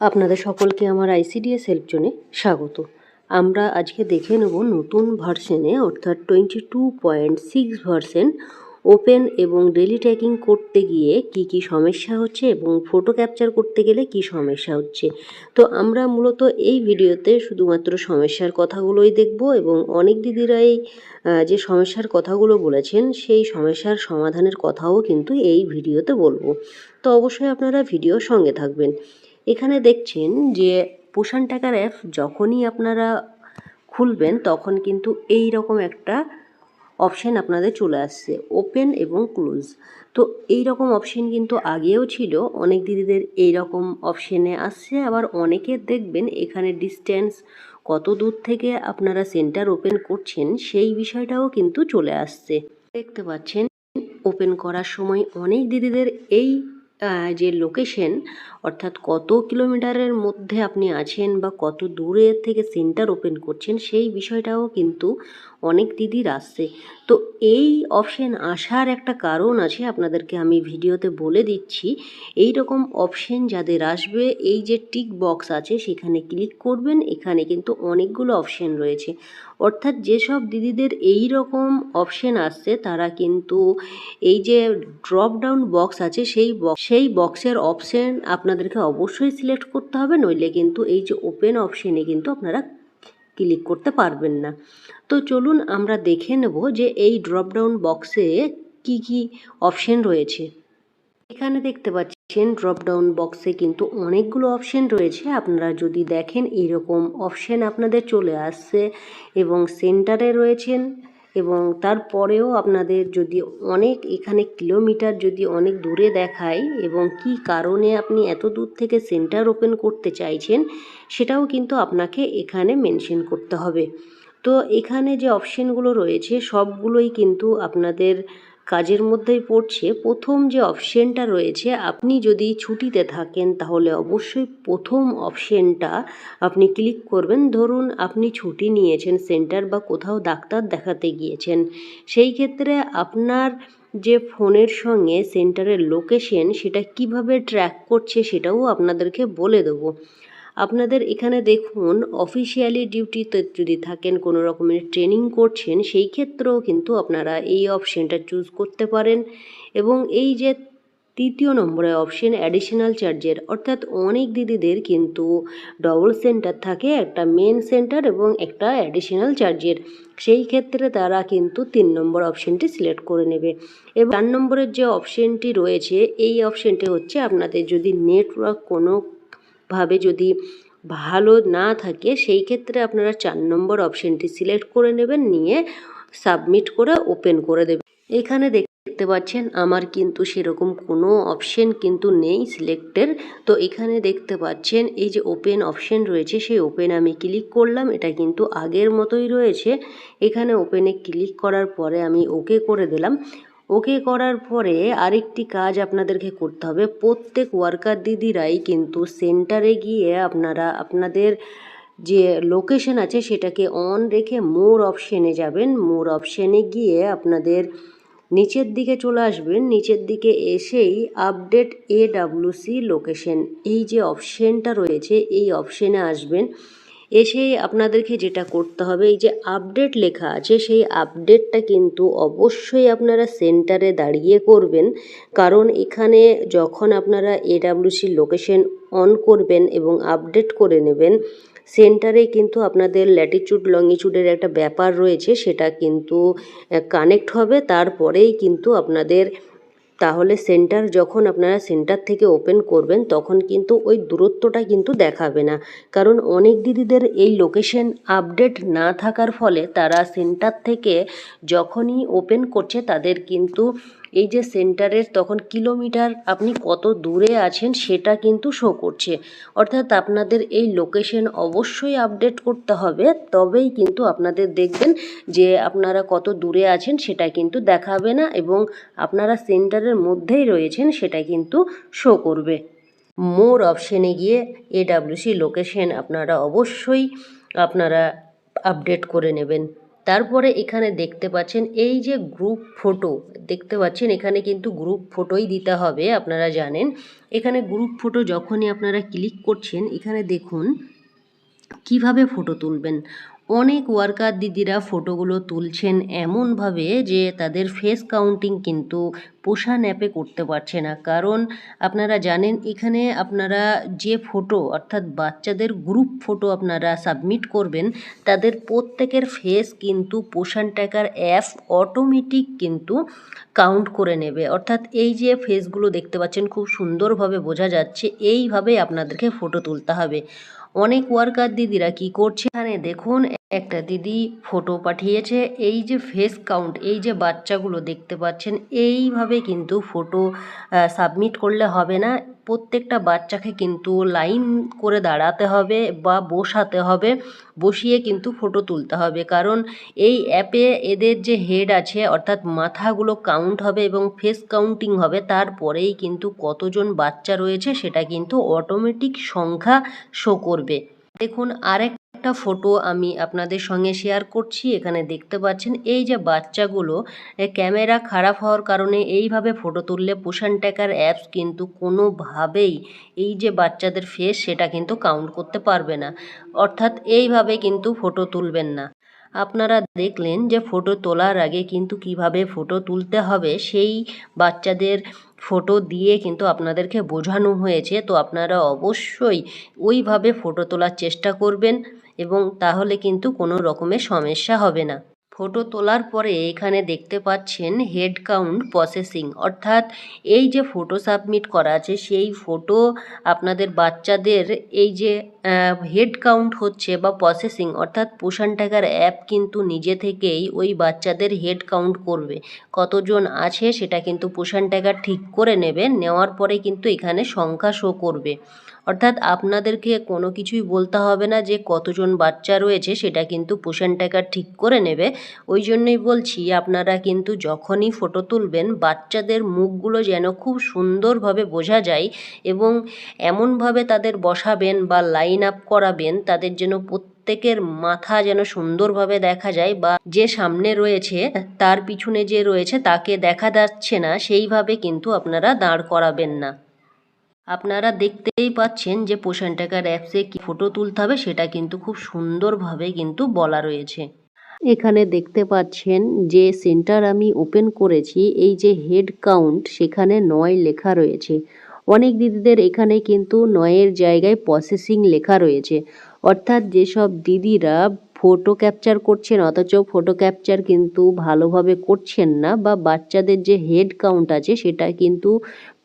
আপনাদের সকলকে আমার আইসিডিএস হেল্প জোনে স্বাগত। আমরা আজকে দেখে নেব নতুন ভার্সনে, অর্থাৎ twenty two point six version, open এবং ডেলি ট্র্যাকিং করতে গিয়ে কি কি সমস্যা হচ্ছে এবং ফটো ক্যাপচার করতে গেলে কি সমস্যা হচ্ছে। তো আমরা মূলত এই ভিডিওতে শুধুমাত্র সমস্যার কথাগুলোই দেখব এবং অনেক দিদিরাই যে সমস্যার কথাগুলো বলেছেন, সেই সমস্যার সমাধানের কথাও কিন্তু এই ভিডিওতে বলব। তো অবশ্যই আপনারা ভিডিও সঙ্গে থাকবেন। এখানে দেখছেন যে পোষণ টাকার অ্যাপ যখনই আপনারা খুলবেন, তখন কিন্তু এই রকম একটা অপশান আপনাদের চলে আসছে ওপেন এবং ক্লোজ তো এই রকম অপশান কিন্তু আগেও ছিল, অনেক দিদিদের এই রকম অপশানে আসছে, আবার অনেকের দেখবেন এখানে ডিস্টেন্স কত দূর থেকে আপনারা সেন্টার ওপেন করছেন, সেই বিষয়টাও কিন্তু চলে আসছে। দেখতে পাচ্ছেন ওপেন করার সময় অনেক দিদিদের এই যে লোকেশন অর্থাৎ কত কিলোমিটারের মধ্যে আপনি আছেন বা কত দূরের থেকে সেন্টার ওপেন করছেন, সেই বিষয়টাও কিন্তু অনেক দিদির আসছে। তো এই অপশন আসার একটা কারণ আছে, আপনাদেরকে আমি ভিডিওতে বলে দিচ্ছি। এই রকম অপশন যাদের আসবে, এই যে টিক বক্স আছে, সেখানে ক্লিক করবেন, এখানে কিন্তু অনেকগুলো অপশন রয়েছে। অর্থাৎ যেসব দিদিদের এই রকম অপশন আসছে, তারা কিন্তু এই যে ড্রপ ডাউন বক্স আছে, সেই সেই বক্সের অপশন আপনাদেরকে অবশ্যই সিলেক্ট করতে হবে, নইলে কিন্তু এই যে ওপেন অপশনে কিন্তু আপনারা ক্লিক করতে পারবেন না। তো চলুন আমরা দেখে নেব যে এই ড্রপডাউন বক্সে কি কি অপশন রয়েছে। এখানে দেখতে পাচ্ছেন ড্রপডাউন বক্সে কিন্তু অনেকগুলো অপশন রয়েছে। আপনারা যদি দেখেন এরকম অপশন আপনাদের চলে আসছে এবং সেন্টারে রয়েছেন। এবং তারপরেও আপনাদের যদি অনেক, এখানে কিলোমিটার যদি অনেক দূরে দেখায় এবং কি কারণে আপনি এত দূর থেকে সেন্টার ওপেন করতে চাইছেন, সেটাও কিন্তু আপনাকে এখানে মেনশন করতে হবে। তো এখানে যে অপশানগুলো রয়েছে, সবগুলোই কিন্তু আপনাদের কাজের মধ্যেই পড়ছে, প্রথম যে অপশনটা রয়েছে, আপনি যদি ছুটিতে থাকেন, তাহলে অবশ্যই প্রথম অপশনটা আপনি ক্লিক করবেন। ধরুন, আপনি ছুটি নিয়েছেন সেন্টার বা কোথাও ডাক্তার দেখাতে গিয়েছেন। সেই ক্ষেত্রে আপনার যে ফোনের সঙ্গে সেন্টারের লোকেশন সেটা কীভাবে ট্র্যাক করছে, সেটাও আপনাদেরকে বলে দেবো। আপনাদের এখানে দেখুন অফিসিয়ালি ডিউটিতে যদি থাকেন, কোনো রকমের ট্রেনিং করছেন, সেই ক্ষেত্রেও কিন্তু আপনারা এই অপশানটা চুজ করতে পারেন। এবং এই যে তৃতীয় নম্বরে অপশন অ্যাডিশনাল চার্জের অর্থাৎ অনেক দিদিদের কিন্তু ডবল সেন্টার থাকে, একটা মেন সেন্টার এবং একটা অ্যাডিশনাল চার্জের সেই ক্ষেত্রে তারা কিন্তু তিন নম্বর অপশনটি সিলেক্ট করে নেবে। এবং চার নম্বরের যে অপশনটি রয়েছে, এই অপশনটি হচ্ছে আপনাদের যদি নেটওয়ার্ক কোনো ভাবে যদি ভালো না থাকে, সেই ক্ষেত্রে আপনারা চার নম্বর অপশনটি সিলেক্ট করে নেবেন, নিয়ে সাবমিট করে ওপেন করে দেবেন। এখানে দেখতে পাচ্ছেন আমার কিন্তু সেরকম কোনো অপশন কিন্তু নেই সিলেক্টের। তো এখানে দেখতে পাচ্ছেন এই যে ওপেন অপশন রয়েছে, সেই ওপেন আমি ক্লিক করলাম, এটা কিন্তু আগের মতোই রয়েছে। এখানে ওপেনে ক্লিক করার পরে আমি ওকে করে দিলাম। ওকে করার পরে আরেকটি কাজ আপনাদেরকে করতে হবে। প্রত্যেক ওয়ার্কার দিদিরাই কিন্তু সেন্টারে গিয়ে আপনারা, আপনাদের যে লোকেশন আছে সেটাকে অন রেখে মোর অপশনে যাবেন। মোর অপশনে গিয়ে আপনাদের নিচের দিকে চলে আসবেন। নিচের দিকে এসেই আপডেট এ ডাব্লিউসি লোকেশন এই যে অপশনটা রয়েছে, এই অপশনে আসবেন। এসে আপনাদেরকে যেটা করতে হবে, এই যে আপডেট লেখা আছে, সেই আপডেটটা কিন্তু অবশ্যই আপনারা সেন্টারে দাঁড়িয়ে করবেন। কারণ এখানে যখন আপনারা এডাব্লিউসি লোকেশন অন করবেন এবং আপডেট করে নেবেন সেন্টারে কিন্তু আপনাদের ল্যাটিচিউড লঙ্গিচিউডের একটা ব্যাপার রয়েছে, সেটা কিন্তু কানেক্ট হবে। তারপরেই কিন্তু আপনাদের তাহলে সেন্টার যখন আপনারা সেন্টার থেকে ওপেন করবেন, তখন কিন্তু ওই দূরত্বটা কিন্তু দেখাবে না। কারণ অনেক দিদিদের এই লোকেশন আপডেট না থাকার ফলে তারা সেন্টার থেকে যখনই ওপেন করছে, তাদের কিন্তু এই যে সেন্টারের তখন কিলোমিটার আপনি কত দূরে আছেন সেটা কিন্তু শো করছে। অর্থাৎ আপনাদের এই লোকেশন অবশ্যই আপডেট করতে হবে, তবেই কিন্তু আপনাদের দেখবেন যে আপনারা কত দূরে আছেন সেটা কিন্তু দেখাবে না এবং আপনারা সেন্টারের মধ্যেই রয়েছেন সেটা কিন্তু শো করবে। মোর অপশানে গিয়ে এডাব্লিউসি লোকেশন আপনারা অবশ্যই আপনারা আপডেট করে নেবেন। তারপরে এখানে দেখতে পাচ্ছেন এই যে গ্রুপ ফটো দেখতে পাচ্ছেন এখানে কিন্তু গ্রুপ ফটোই দিতে হবে, আপনারা জানেন। এখানে গ্রুপ ফটো যখনই আপনারা ক্লিক করছেন, এখানে দেখুন কীভাবে ফটো তুলবেন। অনেক ওয়ার্কার দিদিরা ফটোগুলো তুলছেন এমনভাবে যে তাদের ফেস কাউন্টিং কিন্তু পোষা ন্যাপে করতে পারছে না। কারণ আপনারা জানেন, এখানে আপনারা যে ফটো অর্থাৎ বাচ্চাদের গ্রুপ ফটো আপনারা সাবমিট করবেন, তাদের প্রত্যেকের ফেস কিন্তু পোষণ ট্যাকার অ্যাপ অটোমেটিক কিন্তু কাউন্ট করে নেবে। অর্থাৎ এই যে ফেসগুলো দেখতে পাচ্ছেন, খুব সুন্দরভাবে বোঝা যাচ্ছে, এইভাবে আপনাদেরকে ফটো তুলতে হবে। অনেক ওয়ার্কার দিদিরা কি করছে? এখানে দেখুন একটা দিদি ফটো পাঠিয়েছে, এই যে ফেস কাউন্ট এই যে বাচ্চাগুলো দেখতে পাচ্ছেন, এইভাবে কিন্তু ফটো সাবমিট করলে হবে না। প্রত্যেকটা বাচ্চাকে কিন্তু লাইন করে দাঁড়াতে হবে বা বসাতে হবে, বসিয়ে কিন্তু ফটো তুলতে হবে। কারণ এই অ্যাপে এদের যে হেড আছে, অর্থাৎ মাথাগুলো কাউন্ট হবে এবং ফেস কাউন্টিং হবে, তারপরেই কিন্তু কতজন বাচ্চা রয়েছে, সেটা কিন্তু অটোমেটিক সংখ্যা শো করবে। দেখুন আরেকটা ফটো আমি আপনাদের সঙ্গে শেয়ার করছি, এখানে দেখতে পাচ্ছেন, এই যে বাচ্চাগুলো ক্যামেরা খারাপ হওয়ার কারণে এইভাবে ফটো তুললে পোষণ ট্যাকার অ্যাপস কিন্তু কোনোভাবেই এই যে বাচ্চাদের ফেস সেটা কিন্তু কাউন্ট করতে পারবে না। অর্থাৎ এইভাবে কিন্তু ফটো তুলবেন না। আপনারা দেখলেন যে ফটো তোলার আগে কিন্তু কীভাবে ফটো তুলতে হবে, সেই বাচ্চাদের ফটো দিয়ে কিন্তু আপনাদেরকে বোঝানো হয়েছে। তো আপনারা অবশ্যই ওইভাবে ফটো তোলার চেষ্টা করবেন। এবং তাহলে কিন্তু কোনো রকমের সমস্যা হবে না। ফটো তোলার পরে এখানে দেখতে পাচ্ছেন হেড কাউন্ট প্রসেসিং অর্থাৎ এই যে ফটো সাবমিট করা আছে, সেই ফটো আপনাদের বাচ্চাদের এই যে হেড কাউন্ট হচ্ছে বা প্রসেসিং অর্থাৎ পোষণ টাকার অ্যাপ কিন্তু নিজে থেকেই ওই বাচ্চাদের হেড কাউন্ট করবে। কতজন আছে সেটা কিন্তু পোষণ টাকা ঠিক করে নেবে, নেওয়ার পরে কিন্তু এখানে সংখ্যা শো করবে। অর্থাৎ আপনাদেরকে কোনো কিছুই বলতে হবে না যে কতজন বাচ্চা রয়েছে সেটা কিন্তু পোষণ টাকা ঠিক করে নেবে। ওই জন্যই বলছি আপনারা কিন্তু যখনই ফটো তুলবেন বাচ্চাদের মুখগুলো যেন খুব সুন্দরভাবে বোঝা যায় এবং এমনভাবে তাদের বসাবেন বা লাইন আপ করাবেন তাদের যেন প্রত্যেকের মাথা যেন সুন্দরভাবে দেখা যায় বা যে সামনে রয়েছে তার পিছনে যে রয়েছে তাকে দেখা যাচ্ছে না সেইভাবে কিন্তু আপনারা দাঁড় করাবেন না। আপনারা দেখতেই পাচ্ছেন যে পোষণ টাকার অ্যাপসে কি ফটো তুলতে হবে, সেটা কিন্তু খুব সুন্দরভাবে কিন্তু বলা রয়েছে। এখানে দেখতে পাচ্ছেন যে সেন্টার আমি ওপেন করেছি, এই যে হেড কাউন্ট সেখানে নয় লেখা রয়েছে। অনেক দিদিদের এখানে কিন্তু নয়ের জায়গায় প্রসেসিং লেখা রয়েছে। অর্থাৎ যেসব দিদিরা ফটো ক্যাপচার করছেন, অথচ ফটো ক্যাপচার কিন্তু ভালোভাবে করছেন না, বা বাচ্চাদের যে হেড কাউন্ট আছে, সেটা কিন্তু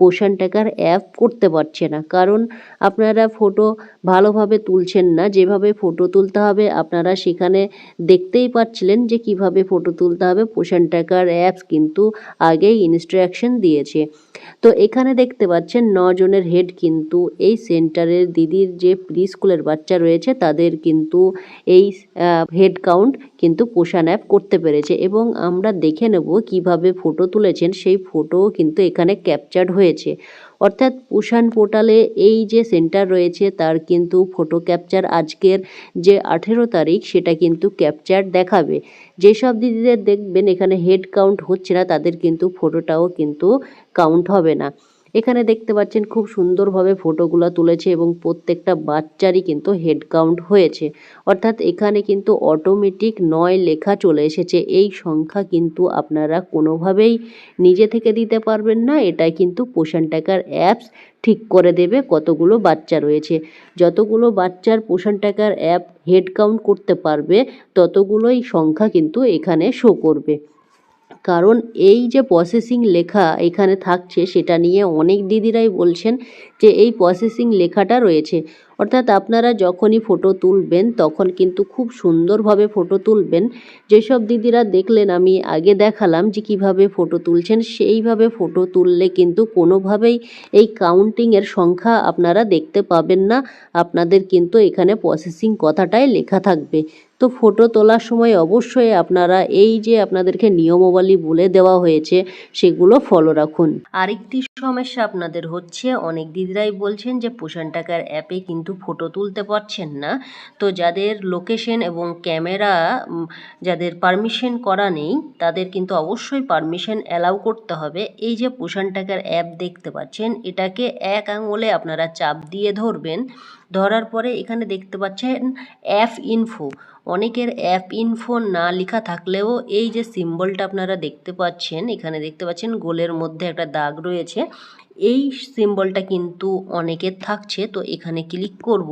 পোষণ টাকার অ্যাপ করতে পারছে না। কারণ আপনারা ফটো ভালোভাবে তুলছেন না। যেভাবে ফটো তুলতে হবে, আপনারা সেখানে দেখতেই পাচ্ছিলেন যে কীভাবে ফটো তুলতে হবে। পোষণ টাকার অ্যাপস কিন্তু আগেই ইনস্ট্রাকশন দিয়েছে। তো এখানে দেখতে পাচ্ছেন জনের হেড কিন্তু এই সেন্টারের দিদির যে প্রি স্কুলের বাচ্চা রয়েছে, তাদের কিন্তু এই হেড কাউন্ট কিন্তু পোষণ অ্যাপ করতে পেরেছে। এবং আমরা দেখে নেব কীভাবে ফটো তুলেছেন। সেই ফটোও কিন্তু এখানে ক্যাপচার্ড হয়েছে অর্থাৎ পুষান পোর্টালে এই যে সেন্টার রয়েছে, তার কিন্তু ফটো ক্যাপচার আজকের যে আঠেরো তারিখ, সেটা কিন্তু ক্যাপচার দেখাবে। যেসব দিদিদের দেখবেন, এখানে হেড কাউন্ট হচ্ছে না, তাদের কিন্তু ফটোটাও কিন্তু কাউন্ট হবে না। এখানে দেখতে পাচ্ছেন খুব সুন্দরভাবে ফটোগুলো তুলেছে এবং প্রত্যেকটা বাচ্চারই কিন্তু হেড কাউন্ট হয়েছে। অর্থাৎ এখানে কিন্তু অটোমেটিক নয় লেখা চলে এসেছে। এই সংখ্যা কিন্তু আপনারা কোনোভাবেই নিজে থেকে দিতে পারবেন না। এটা কিন্তু পোষণ টাকার অ্যাপস ঠিক করে দেবে কতগুলো বাচ্চা রয়েছে। যতগুলো বাচ্চার পোষণ টাকার অ্যাপ হেড কাউন্ট করতে পারবে, ততগুলোই সংখ্যা কিন্তু এখানে শো করবে। কারণ এই যে প্রসেসিং লেখা এখানে থাকছে, সেটা নিয়ে অনেক দিদিরাই বলছেন যে এই প্রসেসিং লেখাটা রয়েছে। অর্থাৎ আপনারা যখনই ফটো তুলবেন, তখন কিন্তু খুব সুন্দরভাবে ফটো তুলবেন। যেসব দিদিরা দেখলেন, আমি আগে দেখালাম যে কীভাবে ফটো তুলছেন, সেইভাবে ফটো তুললে কিন্তু কোনোভাবেই এই কাউন্টিংয়ের সংখ্যা আপনারা দেখতে পাবেন না। আপনাদের কিন্তু এখানে প্রসেসিং কথাটাই লেখা থাকবে। তো ফটো তোলার সময় অবশ্যই আপনারা এই যে আপনাদেরকে নিয়মাবলী বলে দেওয়া হয়েছে, সেগুলো ফলো রাখুন। আরেকটি সমস্যা আপনাদের হচ্ছে, অনেক দিদিরাই বলছেন যে পোষণ টাকার অ্যাপে কিন্তু ফটো তুলতে পারছেন না। তো যাদের লোকেশন এবং ক্যামেরা যাদের পারমিশন করা নেই, তাদের কিন্তু অবশ্যই পারমিশন অ্যালাউ করতে হবে। এই যে পোষণ টাকার অ্যাপ দেখতে পাচ্ছেন, এটাকে এক আঙুলে আপনারা চাপ দিয়ে ধরবেন। ধরার পরে এখানে দেখতে পাচ্ছেন অ্যাপ ইনফো অনেকের অ্যাপ ইনফো না লেখা থাকলেও এই যে সিম্বলটা আপনারা দেখতে পাচ্ছেন, এখানে দেখতে পাচ্ছেন গোলের মধ্যে একটা দাগ রয়েছে। এই সিম্বলটা কিন্তু অনেকের থাকছে, তো এখানে ক্লিক করব।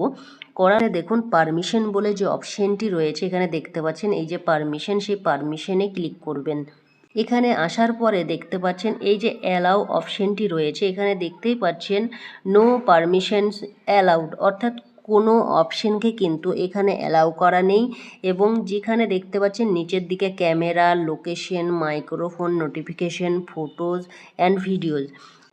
করারে দেখুন পারমিশন বলে যে অপশনটি রয়েছে, এখানে দেখতে পাচ্ছেন এই যে পারমিশন সেই পারমিশনে ক্লিক করবেন। এখানে আসার পরে দেখতে পাচ্ছেন এই যে অ্যালাউ অপশনটি রয়েছে, এখানে দেখতেই পাচ্ছেন নো পারমিশনস অ্যালাউড অর্থাৎ কোনো অপশনকে কিন্তু এখানে অ্যালাউ করা নেই এবং যেখানে দেখতে পাচ্ছেন নিচের দিকে camera location microphone notification photos and videos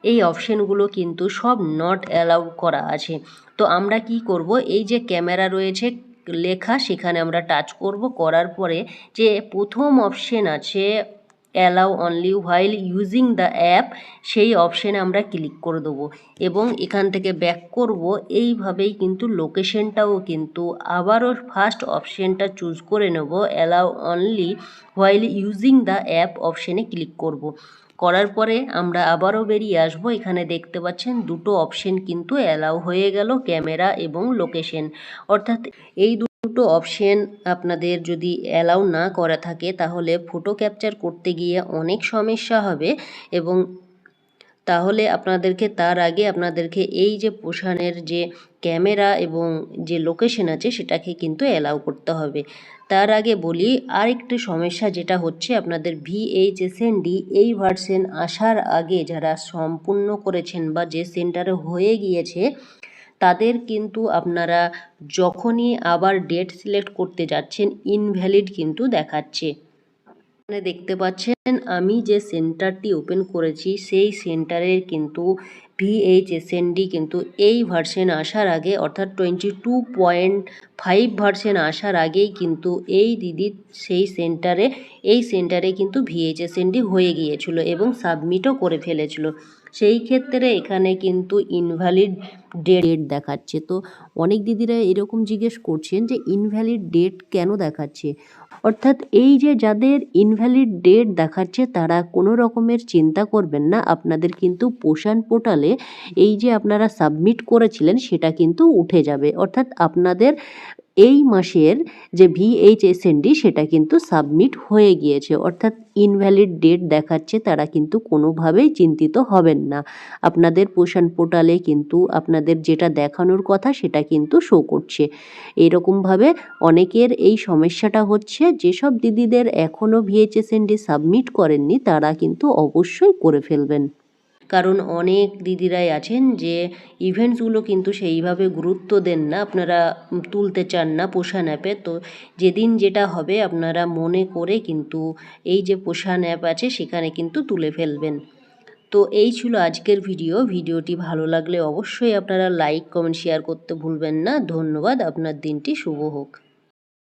এই অপশনগুলো কিন্তু সব নট অ্যালাউ করা আছে। তো আমরা কি করব? এই যে ক্যামেরা রয়েছে, লেখা সেখানে আমরা টাচ করব। করার পরে যে প্রথম অপশন আছে allow only while using the app সেই অপশানে আমরা ক্লিক করে দেবো। এবং এখান থেকে ব্যাক করব, এইভাবেই কিন্তু লোকেশনটাও কিন্তু আবারও ফার্স্ট অপশানটা চুজ করে নেব allow only while using the app অপশানে ক্লিক করব। করার পরে আমরা আবারও বেরিয়ে আসব, এখানে দেখতে পাচ্ছেন দুটো অপশন কিন্তু অ্যালাউ হয়ে গেল ক্যামেরা এবং লোকেশন অর্থাৎ এই দুটো অপশন আপনাদের যদি অ্যালাউ না করা থাকে, তাহলে ফটো ক্যাপচার করতে গিয়ে অনেক সমস্যা হবে এবং তাহলে আপনাদেরকে তার আগে আপনাদেরকে এই যে পোষানের যে ক্যামেরা এবং যে লোকেশন আছে, সেটাকে কিন্তু অ্যালাউ করতে হবে। তার আগে বলি, আরেকটি সমস্যা যেটা হচ্ছে, আপনাদের ভিএইচএসএনডি এই ভার্সন আসার আগে যারা সম্পূর্ণ করেছেন বা যে সেন্টারে হয়ে গিয়েছে তাদের কিন্তু আপনারা যখনই আবার ডেট সিলেক্ট করতে যাচ্ছেন ইনভ্যালিড কিন্তু দেখাচ্ছে। এখানে দেখতে পাচ্ছেন, আমি যে সেন্টারটি ওপেন করেছি, সেই সেন্টারের কিন্তু ভিএইচএসএনডি কিন্তু এই ভার্সেন আসার আগে, অর্থাৎ twenty two point five version আসার আগেই কিন্তু এই দিদির সেই সেন্টারে এই সেন্টারে কিন্তু ভিএইচএসএনডি হয়ে গিয়েছিল এবং সাবমিটও করে ফেলেছিল। সেই ক্ষেত্রে এখানে কিন্তু ইনভ্যালিড ডেট দেখাচ্ছে। তো অনেক দিদিরা এরকম জিজ্ঞেস করছেন যে ইনভ্যালিড ডেট কেন দেখাচ্ছে? অর্থাৎ এই যে যাদের ইনভ্যালিড ডেট দেখাচ্ছে, তারা কোনো রকমের চিন্তা করবেন না। আপনাদের কিন্তু পোষণ পোর্টালে এই যে আপনারা সাবমিট করেছিলেন, সেটা কিন্তু উঠে যাবে। অর্থাৎ আপনাদের এই মাসের যে ভিএইচএসএনডি সেটা কিন্তু সাবমিট হয়ে গিয়েছে। অর্থাৎ ইনভ্যালিড ডেট দেখাচ্ছে, তারা কিন্তু কোনোভাবেই চিন্তিত হবেন না। আপনাদের পোষণ পোর্টালে কিন্তু আপনাদের যেটা দেখানোর কথা সেটা কিন্তু শো করছে। এরকমভাবে অনেকের এই সমস্যাটা হচ্ছে, যেসব দিদিদের এখনও ভিএইচএসএনডি সাবমিট করেননি, তারা কিন্তু অবশ্যই করে ফেলবেন। কারণ অনেক দিদিরাই আছেন যে ইভেন্টসগুলো কিন্তু সেইভাবে গুরুত্ব দেন না, আপনারা তুলতে চান না পোষান অ্যাপে। তো যেদিন যেটা হবে আপনারা মনে করে কিন্তু এই যে পোষান অ্যাপ আছে সেখানে কিন্তু তুলে ফেলবেন। তো এই ছিল আজকের ভিডিও ভিডিওটি ভালো লাগলে অবশ্যই আপনারা লাইক কমেন্ট শেয়ার করতে ভুলবেন না। ধন্যবাদ। আপনার দিনটি শুভ হোক।